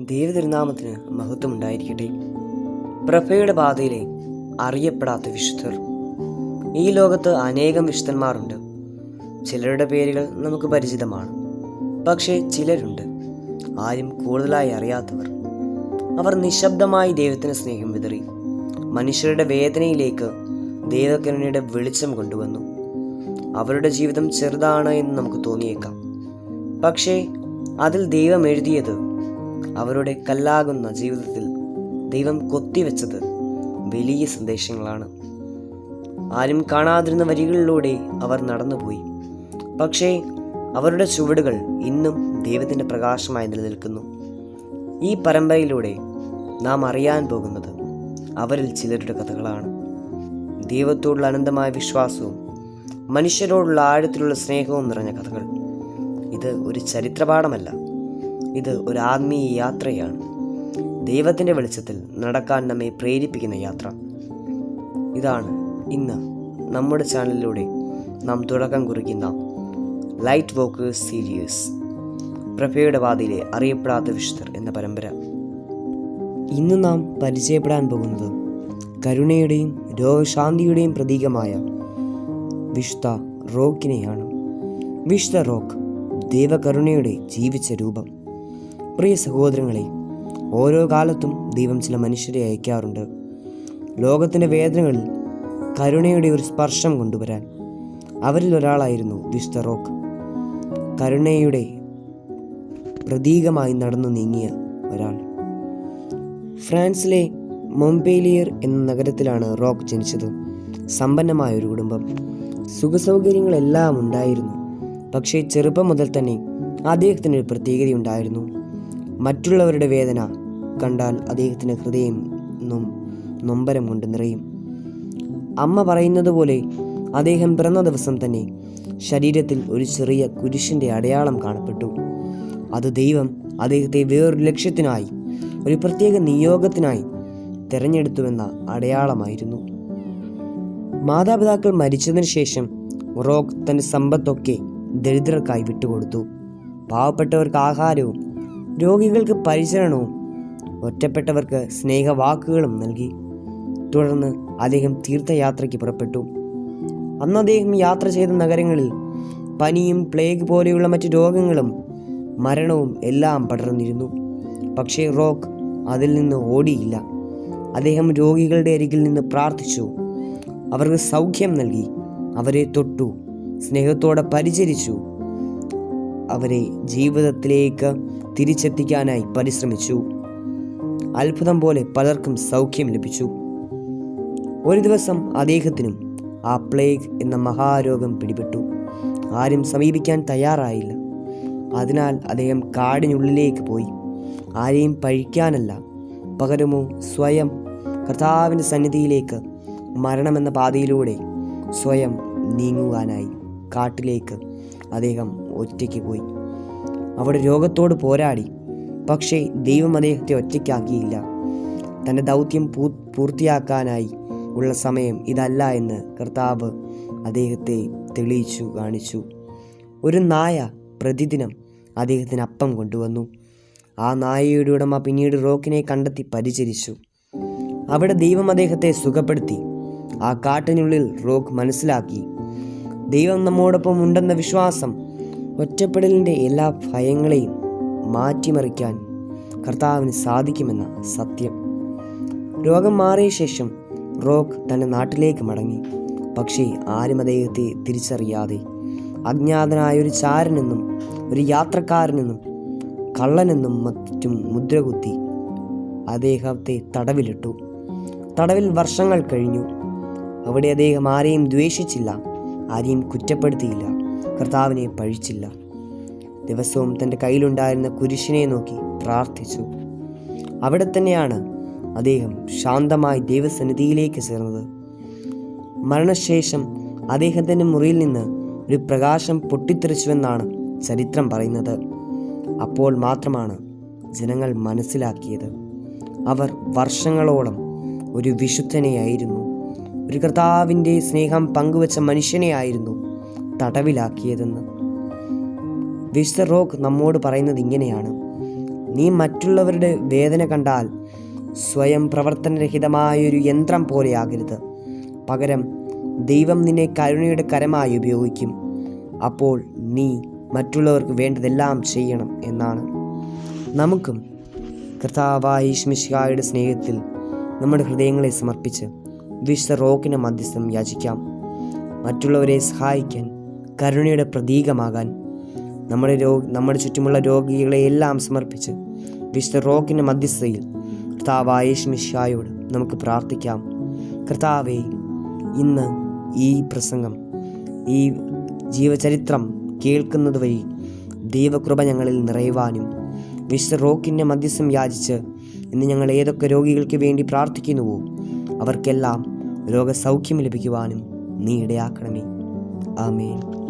ദൈവതിരുനാമത്തിന് മഹത്വം ഉണ്ടായിരിക്കട്ടെ പ്രഭയുടെ പാതയിലെ അറിയപ്പെടാത്ത വിശുദ്ധർ. ഈ ലോകത്ത് അനേകം വിശുദ്ധന്മാരുണ്ട്. ചിലരുടെ പേരുകൾ നമുക്ക് പരിചിതമാണ്. പക്ഷേ ചിലരുണ്ട്. ആരും കൂടുതലായി അറിയാത്തവർ. അവർ നിശബ്ദമായി ദൈവത്തിന് സ്നേഹം വിതറി. മനുഷ്യരുടെ വേദനയിലേക്ക് ദൈവകരുണയുടെ വെളിച്ചം കൊണ്ടുവന്നു. അവരുടെ ജീവിതം ചെറുതാണ് എന്ന് നമുക്ക് തോന്നിയേക്കാം. പക്ഷേ അതിൽ ദൈവം എഴുതിയത് അവരുടെ കല്ലാകുന്ന ജീവിതത്തിൽ ദൈവം കൊത്തിവെച്ചത് വലിയ സന്ദേശങ്ങളാണ്. ആരും കാണാതിരുന്ന വരികളിലൂടെ അവർ നടന്നുപോയി. പക്ഷേ അവരുടെ ചുവടുകൾ ഇന്നും ദൈവത്തിന്റെ പ്രകാശമായി നിലനിൽക്കുന്നു. ഈ പരമ്പരയിലൂടെ നാം അറിയാൻ പോകുന്നത് അവരിൽ ചിലരുടെ കഥകളാണ്. ദൈവത്തോടുള്ള അനന്തമായ വിശ്വാസവും മനുഷ്യരോടുള്ള ആഴത്തിലുള്ള സ്നേഹവും നിറഞ്ഞ കഥകൾ. ഇത് ഒരു ചരിത്രപാഠമല്ല. ഇത് ഒരു ആത്മീയ യാത്രയാണ്. ദൈവത്തിന്റെ വെളിച്ചത്തിൽ നടക്കാൻ നമ്മെ പ്രേരിപ്പിക്കുന്ന യാത്ര. ഇതാണ് ഇന്ന് നമ്മുടെ ചാനലിലൂടെ നാം തുടക്കം കുറിക്കുന്ന ലൈറ്റ് വോക്കേഴ്സ് സീരീസ് പ്രഭയുടെ വാതിലെ അറിയപ്പെടാത്ത വിശുദ്ധർ എന്ന പരമ്പര. ഇന്ന് നാം പരിചയപ്പെടാൻ പോകുന്നത് കരുണയുടെയും രോഗശാന്തിയുടെയും പ്രതീകമായ വിശുദ്ധ റോക്കിനെയാണ്. വിശുദ്ധ റോക്ക് ദൈവകരുണയുടെ ജീവിച്ച രൂപം. പ്രിയ സഹോദരങ്ങളെ ഓരോ കാലത്തും ദൈവം ചില മനുഷ്യരെ അയക്കാറുണ്ട്. ലോകത്തിന്റെ വേദനകളിൽ കരുണയുടെ ഒരു സ്പർശം കൊണ്ടുവരാൻ അവരിൽ ഒരാളായിരുന്നു വിശുദ്ധ റോക്ക്. കരുണയുടെ പ്രതീകമായി നടന്നു നീങ്ങിയ ഒരാൾ. ഫ്രാൻസിലെ മൊംപേലിയർ എന്ന നഗരത്തിലാണ് റോക്ക് ജനിച്ചത്. സമ്പന്നമായ ഒരു കുടുംബം. സുഖസൗകര്യങ്ങളെല്ലാം ഉണ്ടായിരുന്നു. പക്ഷേ ചെറുപ്പം മുതൽ തന്നെ അദ്ദേഹത്തിന് ഒരു പ്രത്യേകതയുണ്ടായിരുന്നു. മറ്റുള്ളവരുടെ വേദന കണ്ടാൽ അദ്ദേഹത്തിന് ഹൃദയം നും നൊമ്പരം കൊണ്ട് നിറയും. അമ്മ പറയുന്നത് പോലെ അദ്ദേഹം പിറന്ന ദിവസം തന്നെ ശരീരത്തിൽ ഒരു ചെറിയ കുരിശിന്റെ അടയാളം കാണപ്പെട്ടു. അത് ദൈവം അദ്ദേഹത്തെ വേറൊരു ലക്ഷ്യത്തിനായി ഒരു പ്രത്യേക നിയോഗത്തിനായി തിരഞ്ഞെടുത്തുവെന്ന അടയാളമായിരുന്നു. മാതാപിതാക്കൾ മരിച്ചതിന് ശേഷം റോക്ക് തന്റെ സമ്പത്തൊക്കെ ദരിദ്രർക്കായി വിട്ടുകൊടുത്തു. പാവപ്പെട്ടവർക്ക് ആഹാരവും രോഗികൾക്ക് പരിചരണവും ഒറ്റപ്പെട്ടവർക്ക് സ്നേഹവാക്കുകളും നൽകി. തുടർന്ന് അദ്ദേഹം തീർത്ഥയാത്രയ്ക്ക് പുറപ്പെട്ടു. അന്ന് അദ്ദേഹം യാത്ര ചെയ്ത നഗരങ്ങളിൽ പനിയും പ്ലേഗ് പോലെയുള്ള മറ്റ് രോഗങ്ങളും മരണവും എല്ലാം പടർന്നിരുന്നു. പക്ഷേ റോക്ക് അതിൽ നിന്ന് ഓടിയില്ല. അദ്ദേഹം രോഗികളുടെ അരികിൽ നിന്ന് പ്രാർത്ഥിച്ചു. അവർക്ക് സൗഖ്യം നൽകി. അവരെ തൊട്ടു. സ്നേഹത്തോടെ പരിചരിച്ചു. അവരെ ജീവിതത്തിലേക്ക് തിരിച്ചെത്തിക്കാനായി പരിശ്രമിച്ചു. അത്ഭുതം പോലെ പലർക്കും സൗഖ്യം ലഭിച്ചു. ഒരു ദിവസം അദ്ദേഹത്തിനും ആ പ്ലേഗ് എന്ന മഹാരോഗം പിടിപെട്ടു. ആരും സമീപിക്കാൻ തയ്യാറായില്ല. അതിനാൽ അദ്ദേഹം കാടിനുള്ളിലേക്ക് പോയി. ആരെയും പഴിക്കാനല്ല പകരമോ സ്വയം കർത്താവിന്റെ സന്നിധിയിലേക്ക് മരണമെന്ന പാതയിലൂടെ സ്വയം നീങ്ങുവാനായി കാട്ടിലേക്ക് അദ്ദേഹം ഒറ്റയ്ക്ക് പോയി. അവിടെ രോഗത്തോട് പോരാടി. പക്ഷേ ദൈവം അദ്ദേഹത്തെ ഒറ്റയ്ക്കാക്കിയില്ല. തന്റെ ദൗത്യം പൂ പൂർത്തിയാക്കാനായി ഉള്ള സമയം ഇതല്ല എന്ന് കർത്താവ് അദ്ദേഹത്തെ തെളിയിച്ചു കാണിച്ചു. ഒരു നായ പ്രതിദിനം അദ്ദേഹത്തിന് അപ്പം കൊണ്ടുവന്നു. ആ നായയുടെ ഉടമ പിന്നീട് റോക്കിനെ കണ്ടെത്തി പരിചരിച്ചു. അവിടെ ദൈവം അദ്ദേഹത്തെ സുഖപ്പെടുത്തി. ആ കാട്ടിനുള്ളിൽ റോക്ക് മനസ്സിലാക്കി. ദൈവം നമ്മോടൊപ്പം ഉണ്ടെന്ന വിശ്വാസം ഒറ്റപ്പെടലിന്റെ എല്ലാ ഭയങ്ങളെയും മാറ്റിമറിക്കാൻ കർത്താവിന് സാധിക്കുമെന്ന സത്യം. രോഗം മാറിയ ശേഷം റോക്ക് തന്റെ നാട്ടിലേക്ക് മടങ്ങി. പക്ഷേ ആരും അദ്ദേഹത്തെ തിരിച്ചറിയാതെ അജ്ഞാതനായ ഒരു ചാരനെന്നും ഒരു യാത്രക്കാരനെന്നും കള്ളനെന്നും മറ്റും മുദ്രകുത്തി അദ്ദേഹത്തെ തടവിലിട്ടു. തടവിൽ വർഷങ്ങൾ കഴിഞ്ഞു. അവിടെ അദ്ദേഹം ആരെയും ദ്വേഷിച്ചില്ല ആരെയും കുറ്റപ്പെടുത്തിയില്ല. കർത്താവിനെ പഴിച്ചില്ല. ദിവസവും തന്റെ കയ്യിലുണ്ടായിരുന്ന കുരിശിനെ നോക്കി പ്രാർത്ഥിച്ചു. അവിടെ തന്നെയാണ് അദ്ദേഹം ശാന്തമായി ദൈവസന്നിധിയിലേക്ക് ചേർന്നത്. മരണശേഷം അദ്ദേഹത്തിന്റെ മുറിയിൽ നിന്ന് ഒരു പ്രകാശം പൊട്ടിത്തെറിച്ചുവെന്നാണ് ചരിത്രം പറയുന്നത്. അപ്പോൾ മാത്രമാണ് ജനങ്ങൾ മനസ്സിലാക്കിയത്. അവർ വർഷങ്ങളോളം ഒരു വിശുദ്ധനെയായിരുന്നു. ഒരു കർത്താവിന്റെ സ്നേഹം പങ്കുവച്ച മനുഷ്യനെയായിരുന്നു തടവിലാക്കിയതെന്ന്. വിശ്വ റോക്ക് നമ്മോട് പറയുന്നത് ഇങ്ങനെയാണ്. നീ മറ്റുള്ളവരുടെ വേദന കണ്ടാൽ സ്വയം പ്രവർത്തനരഹിതമായൊരു യന്ത്രം പോലെയാകരുത് പകരം ദൈവം നിന്നെ കരുണയുടെ കരമായി ഉപയോഗിക്കും. അപ്പോൾ നീ മറ്റുള്ളവർക്ക് വേണ്ടതെല്ലാം ചെയ്യണം എന്നാണ്. നമുക്കും കർത്താവായ സ്നേഹത്തിൽ നമ്മുടെ ഹൃദയങ്ങളെ സമർപ്പിച്ച് വിശുദ്ധ റോക്കിന് മധ്യസ്ഥം യാചിക്കാം. മറ്റുള്ളവരെ സഹായിക്കാൻ കരുണയുടെ പ്രതീകമാകാൻ നമ്മുടെ രോ നമ്മുടെ ചുറ്റുമുള്ള രോഗികളെ എല്ലാം സമർപ്പിച്ച് വിശുദ്ധ റോക്കിന്റെ മധ്യസ്ഥയിൽ കർത്താവായ യേശുമിശായോട് നമുക്ക് പ്രാർത്ഥിക്കാം. കർത്താവെ ഇന്ന് ഈ പ്രസംഗം ഈ ജീവചരിത്രം കേൾക്കുന്നത് വഴി ദൈവകൃപ ഞങ്ങളിൽ നിറയുവാനും വിശുദ്ധ റോക്കിന്റെ മധ്യസ്ഥം യാചിച്ച് ഇന്ന് ഞങ്ങൾ ഏതൊക്കെ രോഗികൾക്ക് വേണ്ടി പ്രാർത്ഥിക്കുന്നുവോ അവർക്കെല്ലാം രോഗസൗഖ്യം ലഭിക്കുവാനും നീ ഇടയാക്കണമേ. Amen.